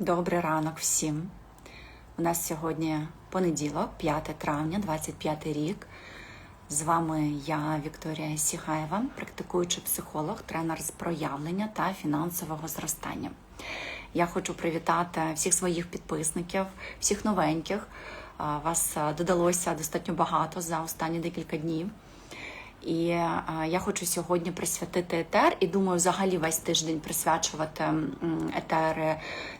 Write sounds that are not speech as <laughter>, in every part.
Добрий ранок всім. У нас сьогодні понеділок, 5 травня, 25 рік. З вами я, Вікторія Сігаєва, практикуючий психолог, тренер з проявлення та фінансового зростання. Я хочу привітати всіх своїх підписників, всіх новеньких. Вас додалося достатньо багато за останні декілька днів. І е, я хочу сьогодні присвятити етер, і думаю, взагалі весь тиждень присвячувати етери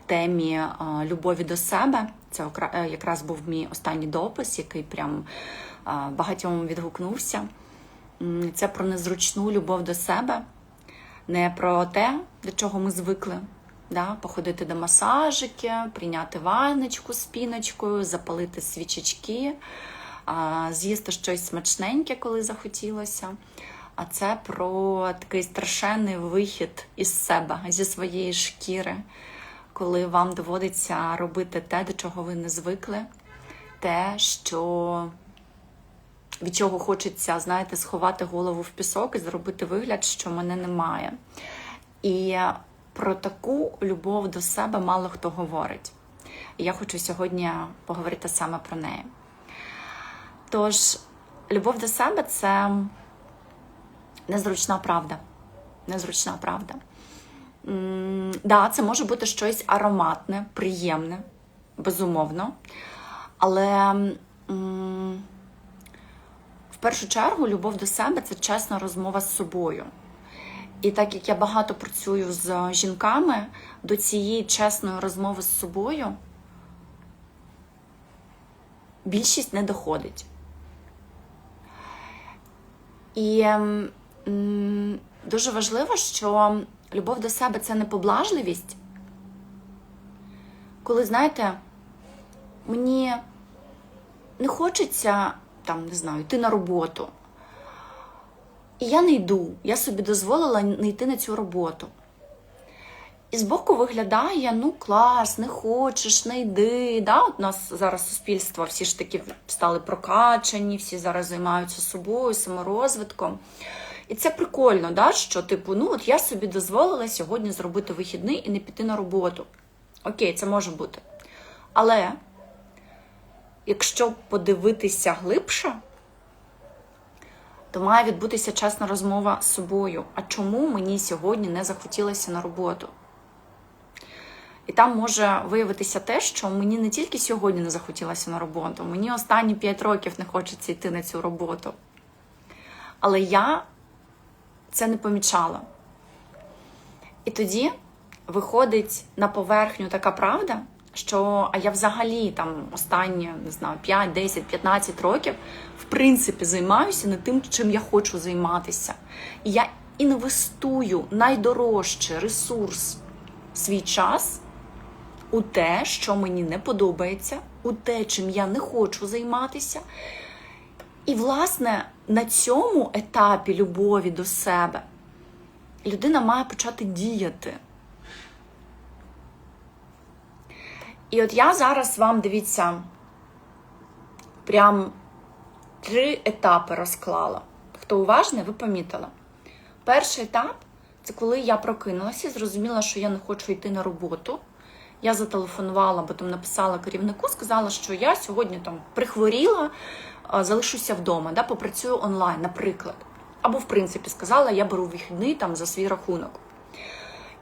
темі е, любові до себе. Це е, якраз був мій останній допис, який прям багатьом відгукнувся. Це про незручну любов до себе, не про те, до чого ми звикли. Да? Походити до масажики, прийняти ванночку з піночкою, запалити свічечки з'їсти щось смачненьке, коли захотілося. А це про такий страшенний вихід із себе, зі своєї шкіри, коли вам доводиться робити те, до чого ви не звикли, те, що від чого хочеться, знаєте, сховати голову в пісок і зробити вигляд, що мене немає. І про таку любов до себе мало хто говорить. І я хочу сьогодні поговорити саме про неї. Тож, любов до себе це незручна правда. Незручна правда. М, Да, це може бути щось ароматне, приємне, безумовно. Але в першу чергу любов до себе це чесна розмова з собою. І так як я багато працюю з жінками, до цієї чесної розмови з собою більшість не доходить. І ем, м, дуже важливо, що любов до себе це не поблажливість. Коли, знаєте, мені не хочеться там, не знаю, йти на роботу. І я не йду. Я собі дозволила не йти на цю роботу. І збоку виглядає, ну клас, не хочеш, не йди. Да? От у нас зараз суспільство, всі ж таки стали прокачані, всі зараз займаються собою, саморозвитком. І це прикольно, да? що, типу, ну от я собі дозволила сьогодні зробити вихідний і не піти на роботу. Окей, це може бути. Але якщо подивитися глибше, то має відбутися чесна розмова з собою. А чому мені сьогодні не захотілося на роботу? І там може виявитися те, що мені не тільки сьогодні не захотілося на роботу, мені останні 5 років не хочеться йти на цю роботу. Але я це не помічала. І тоді виходить на поверхню така правда, що а я взагалі там останні не знаю, 5, 10, 15 років в принципі займаюся не тим, чим я хочу займатися. І я інвестую найдорожчий ресурс свій час у те, що мені не подобається, у те, чим я не хочу займатися. І, власне, на цьому етапі любові до себе людина має почати діяти. І от я зараз вам дивіться, прям три етапи розклала. Хто уважний, ви помітили. Перший етап це коли я прокинулася і зрозуміла, що я не хочу йти на роботу. Я зателефонувала, потім написала керівнику, сказала, що я сьогодні там прихворіла, залишуся вдома, да, попрацюю онлайн, наприклад. Або, в принципі, сказала, я беру вихідний там за свій рахунок.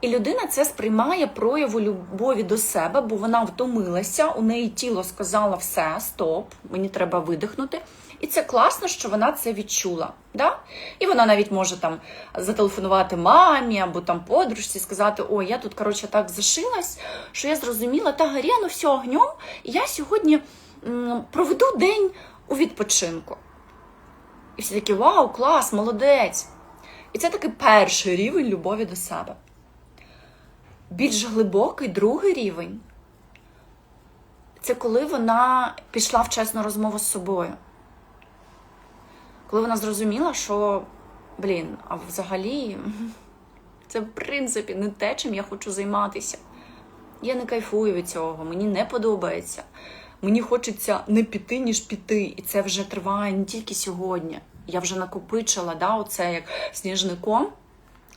І людина це сприймає прояву любові до себе, бо вона втомилася, у неї тіло сказало все, стоп, мені треба видихнути. І це класно, що вона це відчула. Да? І вона навіть може там зателефонувати мамі або там подружці, сказати: Ой, я тут коротше так зашилась, що я зрозуміла, та гаряну все огнем, і я сьогодні проведу день у відпочинку. І всі такі, вау, клас, молодець. І це такий перший рівень любові до себе. Більш глибокий другий рівень це коли вона пішла в чесну розмову з собою. Коли вона зрозуміла, що, блін, а взагалі це в принципі не те, чим я хочу займатися. Я не кайфую від цього, мені не подобається. Мені хочеться не піти, ніж піти. І це вже триває не тільки сьогодні. Я вже накопичила, да, оце як сніжником.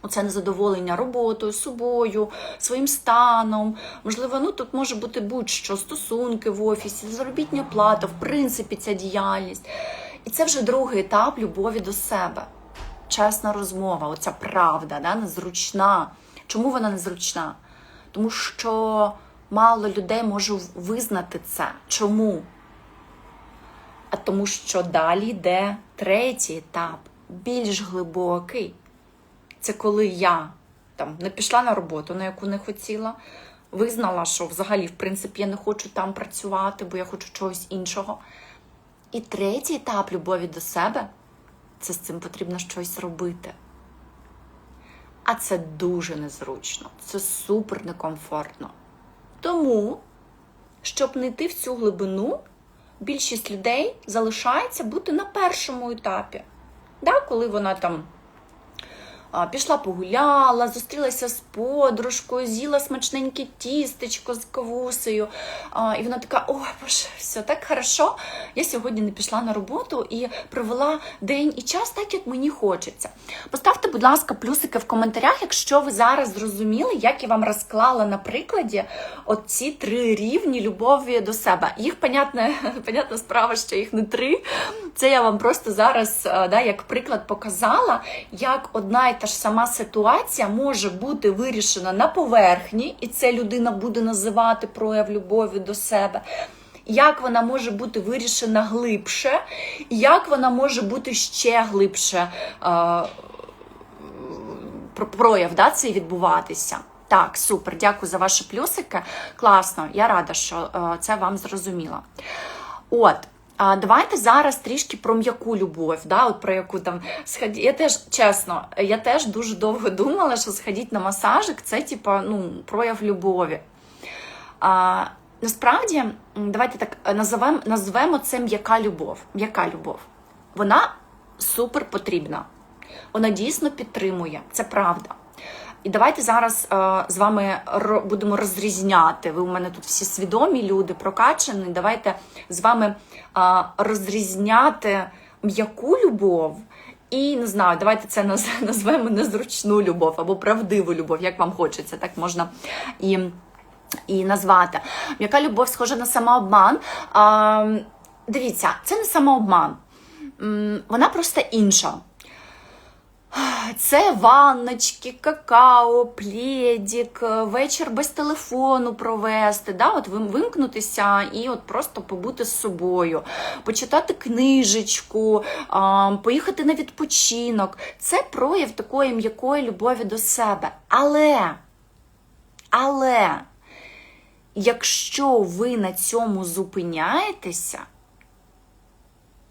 Оце незадоволення роботою, собою, своїм станом. Можливо, ну тут може бути будь-що, стосунки в офісі, заробітня плата, в принципі, ця діяльність. І це вже другий етап любові до себе. Чесна розмова, оця правда, да, незручна. Чому вона незручна? Тому що мало людей може визнати це. Чому? А тому що далі йде третій етап, більш глибокий. Це коли я там не пішла на роботу, на яку не хотіла, визнала, що взагалі, в принципі, я не хочу там працювати, бо я хочу чогось іншого. І третій етап любові до себе це з цим потрібно щось робити. А це дуже незручно, це супер некомфортно. Тому, щоб не йти в цю глибину, більшість людей залишається бути на першому етапі. Да, Коли вона там пішла погуляла, зустрілася з подружкою, з'їла смачненьке тістечко з кавусею. І вона така: о, боже, все так хорошо. Я сьогодні не пішла на роботу і провела день і час так, як мені хочеться. Поставте, будь ласка, плюсики в коментарях, якщо ви зараз зрозуміли, як я вам розклала на прикладі оці три рівні любові до себе. Їх, понятна, <laughs> понятна справа, що їх не три. Це я вам просто зараз, да, як приклад показала, як одна і та ж сама ситуація може бути вирішена на поверхні, і це людина буде називати прояв любові до себе. Як вона може бути вирішена глибше, як вона може бути ще глибше е, прояв да, цей відбуватися. Так, супер, дякую за ваші плюсики. Класно, я рада, що е, це вам зрозуміло. От. А давайте зараз трішки про м'яку любов, да, от про яку там сході. Я теж чесно, я теж дуже довго думала, що сходіть на масажик це типа ну, прояв любові. А, Насправді, давайте так називемо, назвемо це м'яка любов. М'яка любов. Вона супер потрібна. Вона дійсно підтримує, це правда. І давайте зараз е, з вами будемо розрізняти. Ви у мене тут всі свідомі люди, прокачані. Давайте з вами е, розрізняти м'яку любов. І не знаю, давайте це <laughs> назвемо незручну любов або правдиву любов, як вам хочеться, так можна і і назвати. М'яка любов схожа на самообман. А, Дивіться, це не самообман, вона просто інша. Це ванночки, какао, плєдік, вечір без телефону провести, да, от вимкнутися і от просто побути з собою, почитати книжечку, поїхати на відпочинок. Це прояв такої м'якої любові до себе. Але, але, якщо ви на цьому зупиняєтеся,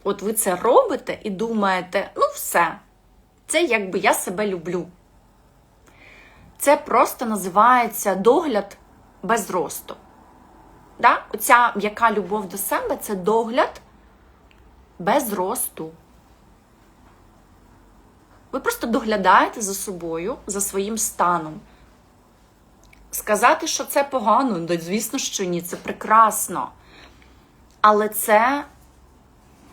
от ви це робите і думаєте, ну все. Це якби я себе люблю. Це просто називається догляд без росту. Да? Оця м'яка любов до себе це догляд без росту. Ви просто доглядаєте за собою, за своїм станом. Сказати, що це погано, звісно, що ні, це прекрасно. Але це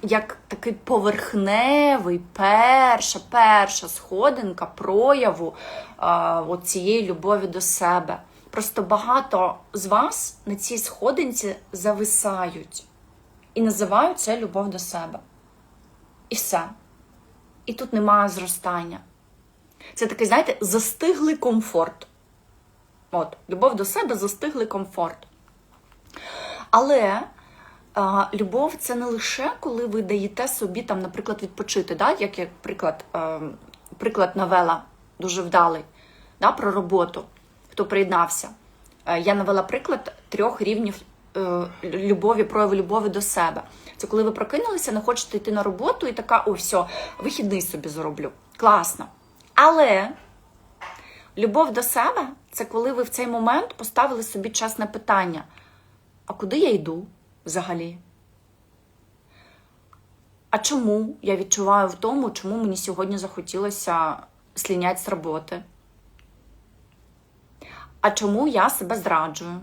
як такий поверхневий, перша, перша сходинка прояву а, цієї любові до себе. Просто багато з вас на цій сходинці зависають і називають це любов до себе. І все. І тут немає зростання. Це такий, знаєте, застиглий комфорт. От, любов до себе застиглий комфорт. Але любов це не лише коли ви даєте собі, там, наприклад, відпочити, да? як як приклад приклад навела дуже вдалий да? про роботу, хто приєднався. Я навела приклад трьох рівнів е, любові, прояву любові до себе. Це коли ви прокинулися, не хочете йти на роботу і така, о, все, вихідний собі зроблю. Класно. Але любов до себе це коли ви в цей момент поставили собі чесне питання: а куди я йду? Взагалі? А чому я відчуваю в тому, чому мені сьогодні захотілося слінять з роботи? А чому я себе зраджую?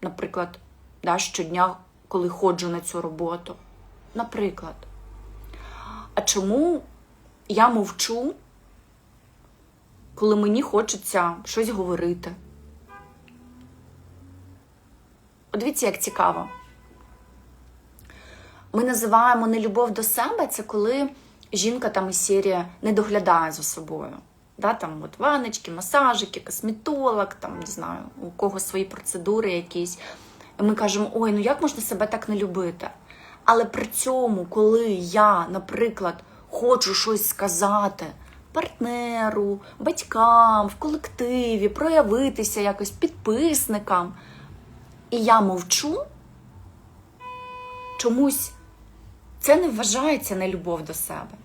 Наприклад, да, щодня, коли ходжу на цю роботу. Наприклад. А чому я мовчу, коли мені хочеться щось говорити. От дивіться, як цікаво. Ми називаємо нелюбов до себе це коли жінка там із серії не доглядає за собою. Да, там от ваночки, масажики, косметолог, там, не знаю, у кого свої процедури якісь. Ми кажемо, ой, ну як можна себе так не любити? Але при цьому, коли я, наприклад, хочу щось сказати партнеру, батькам, в колективі, проявитися якось підписникам, і я мовчу, чомусь це не вважається нелюбов до себе.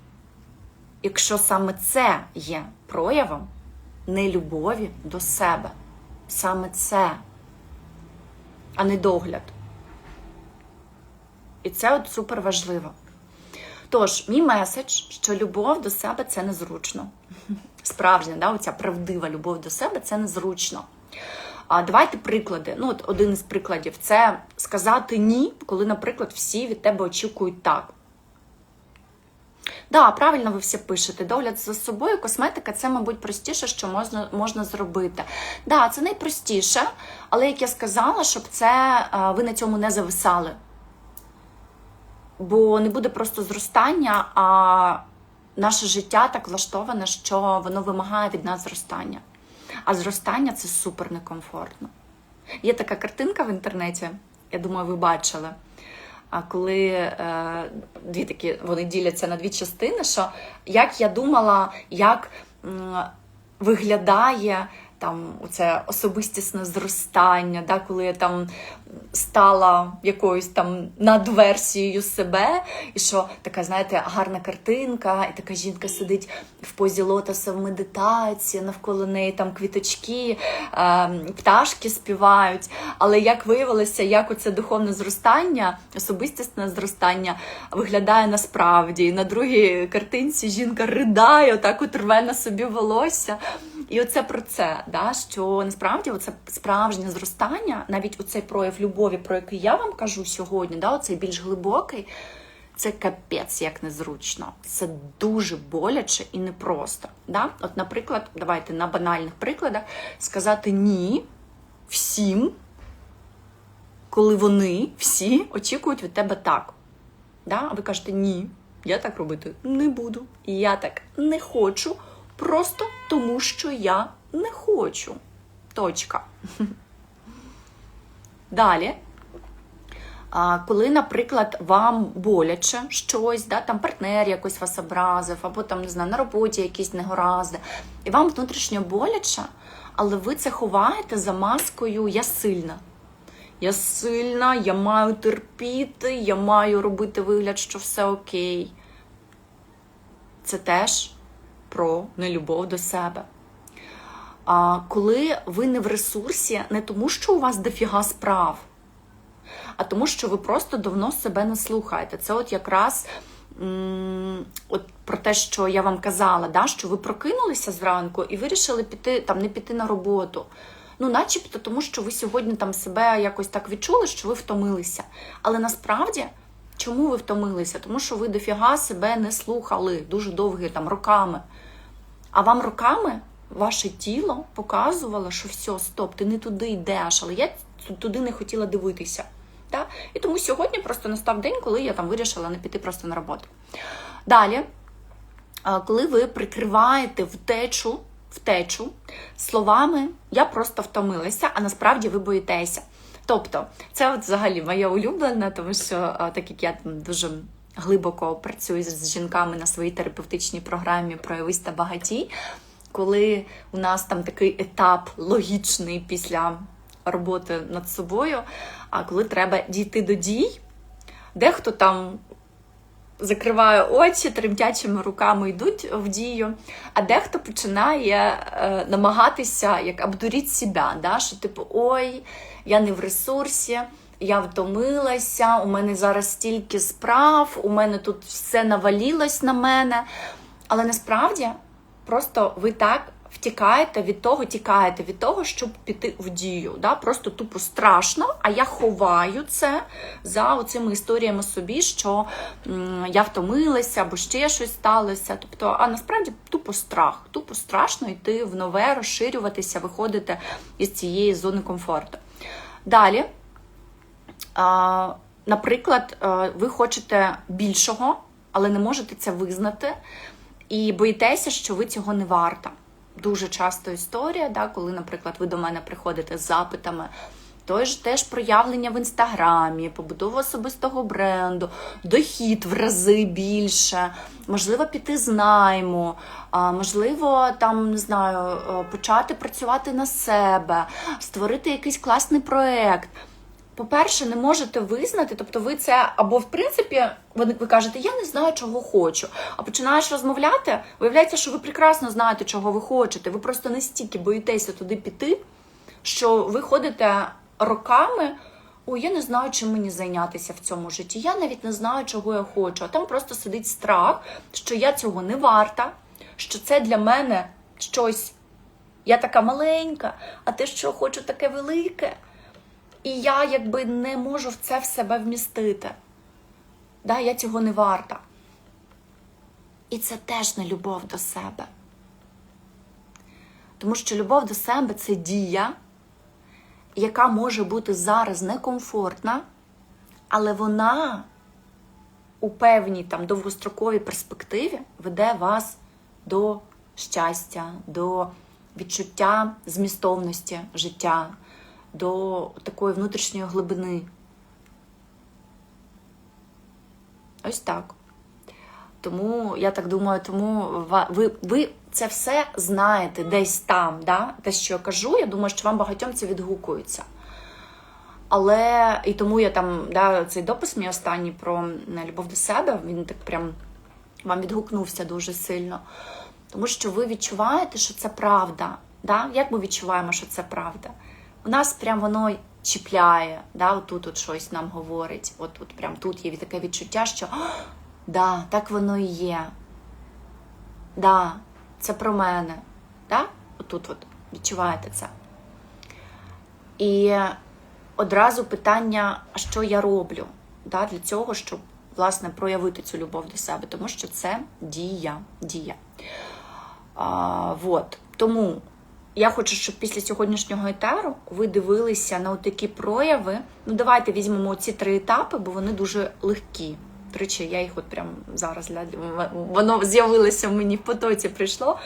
Якщо саме це є проявом нелюбові до себе, саме це, а не догляд. І це от супер важливо. Тож, мій меседж, що любов до себе це незручно. <laughs> Справжня, да, оця правдива любов до себе це незручно. А давайте приклади. Ну, от один із прикладів це сказати ні, коли, наприклад, всі від тебе очікують так. Да, правильно ви все пишете. Догляд за собою, косметика це, мабуть, простіше, що можна можна зробити. Да, це найпростіше, але як я сказала, щоб це ви на цьому не зависали. Бо не буде просто зростання, а наше життя так влаштоване, що воно вимагає від нас зростання. А зростання це супер некомфортно. Є така картинка в інтернеті, я думаю, ви бачили. А коли е, дві такі вони діляться на дві частини, що як я думала, як м, виглядає там це особистісне зростання, да, коли я там стала якоюсь там надверсією себе, і що така, знаєте, гарна картинка, і така жінка сидить в позі лотоса в медитації, навколо неї там квіточки, пташки співають. Але як виявилося, як оце духовне зростання, особистісне зростання виглядає насправді. І на другій картинці жінка ридає, отак от рве на собі волосся. І оце про це, да, що насправді оце справжнє зростання, навіть оцей прояв любові, про який я вам кажу сьогодні, да, оцей більш глибокий, це капець як незручно. Це дуже боляче і непросто. Да? От, наприклад, давайте на банальних прикладах сказати ні всім, коли вони всі очікують від тебе так. Да? А ви кажете ні. Я так робити не буду. Я так не хочу. Просто тому, що я не хочу. Точка. Далі. Коли, наприклад, вам боляче щось, да, там партнер якось вас образив, або там, не знаю, на роботі якісь негоразди, і вам внутрішньо боляче, але ви це ховаєте за маскою Я сильна. Я сильна, я маю терпіти, я маю робити вигляд, що все окей. Це теж про нелюбов до себе. А коли ви не в ресурсі, не тому, що у вас дофіга справ, а тому, що ви просто давно себе не слухаєте. Це от якраз от про те, що я вам казала, да, що ви прокинулися зранку і вирішили піти там, не піти на роботу. Ну, начебто, тому що ви сьогодні там себе якось так відчули, що ви втомилися. Але насправді. Чому ви втомилися? Тому що ви дофіга себе не слухали дуже довгі там роками. А вам роками ваше тіло показувало, що все, стоп, ти не туди йдеш, але я туди не хотіла дивитися. Так? І тому сьогодні просто настав день, коли я там вирішила не піти просто на роботу. Далі, коли ви прикриваєте втечу, втечу словами Я просто втомилася, а насправді ви боїтеся. Тобто, це от взагалі моє улюблене, тому що, так як я там дуже глибоко працюю з жінками на своїй терапевтичній програмі Проявись та багатій, коли у нас там такий етап логічний після роботи над собою, а коли треба дійти до дій, дехто там. Закриває очі, тремтячими руками йдуть в дію, а дехто починає е, намагатися як обдуріть себе, да? що типу, ой, я не в ресурсі, я втомилася, у мене зараз стільки справ, у мене тут все навалілось на мене. Але насправді просто ви так втікаєте від того, тікаєте від того, щоб піти в дію. Да? Просто тупо страшно, а я ховаю це за оцими історіями собі, що м, я втомилася або ще щось сталося. Тобто, а насправді тупо страх, тупо страшно йти в нове, розширюватися, виходити із цієї зони комфорту. Далі. А, Наприклад, е, ви хочете більшого, але не можете це визнати, і боїтеся, що ви цього не варта. Дуже часто історія, да, коли, наприклад, ви до мене приходите з запитами. Той ж теж проявлення в інстаграмі, побудова особистого бренду, дохід в рази більше, можливо, піти з найму, можливо, там не знаю, е, почати працювати на себе, створити якийсь класний проект. По-перше, не можете визнати, тобто ви це або в принципі ви, ви кажете, я не знаю, чого хочу. А починаєш розмовляти, виявляється, що ви прекрасно знаєте, чого ви хочете. Ви просто настільки боїтеся туди піти, що ви ходите роками. Ой, я не знаю, чим мені зайнятися в цьому житті. Я навіть не знаю, чого я хочу. А там просто сидить страх, що я цього не варта, що це для мене щось. Я така маленька, а те, що хочу, таке велике. І я якби не можу в це в себе вмістити. Да, я цього не варта. І це теж не любов до себе. Тому що любов до себе це дія, яка може бути зараз некомфортна, але вона у певній там довгостроковій перспективі веде вас до щастя, до відчуття змістовності життя, до такої внутрішньої глибини. Ось так. Тому, я так думаю, тому ви, ви це все знаєте десь там, да? те, що я кажу, я думаю, що вам багатьом це відгукується. Але і тому я там, да, цей допис мій останній про любов до себе, він так прям вам відгукнувся дуже сильно. Тому що ви відчуваєте, що це правда. Да? Як ми відчуваємо, що це правда? Нас прям воно чіпляє, да? отут от щось нам говорить. От, от прям тут є таке відчуття, що да, так воно і є. Да, це про мене. Да? Отут от відчуваєте це. І одразу питання, а що я роблю да, для цього, щоб власне проявити цю любов до себе, тому що це дія. дія. А, вот. Тому я хочу, щоб після сьогоднішнього етеру ви дивилися на такі прояви. Ну, давайте візьмемо ці три етапи, бо вони дуже легкі. Тричі я їх от прям зараз воно з'явилося в мені в потоці прийшло.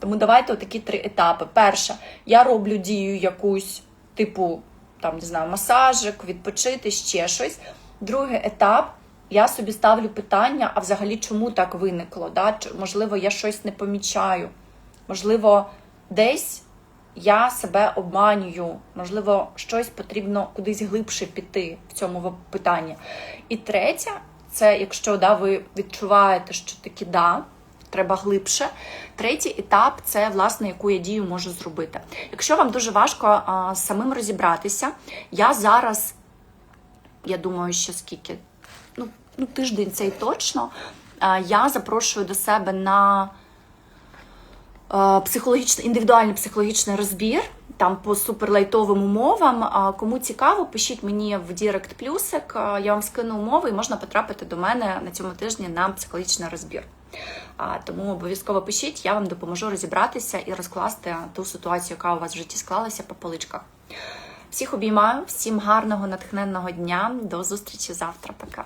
Тому давайте отакі три етапи. Перше, я роблю дію якусь, типу, там, не знаю, масажик, відпочити, ще щось. Другий етап. Я собі ставлю питання, а взагалі чому так виникло? Да? Можливо, я щось не помічаю. Можливо, десь я себе обманюю, можливо, щось потрібно кудись глибше піти в цьому питанні. І третє, це якщо да, ви відчуваєте, що таки да, треба глибше. Третій етап це власне яку я дію можу зробити. Якщо вам дуже важко а, самим розібратися, я зараз, я думаю, що скільки, ну, ну тиждень цей точно, а, я запрошую до себе на психологічний індивідуальний психологічний розбір. Там по суперлайтовим умовам. Кому цікаво, пишіть мені в Дірект плюсик. Я вам скину умови і можна потрапити до мене на цьому тижні на психологічний розбір. Тому обов'язково пишіть, я вам допоможу розібратися і розкласти ту ситуацію, яка у вас в житті склалася по поличках. Всіх обіймаю, всім гарного, натхненного дня. До зустрічі завтра. Пока.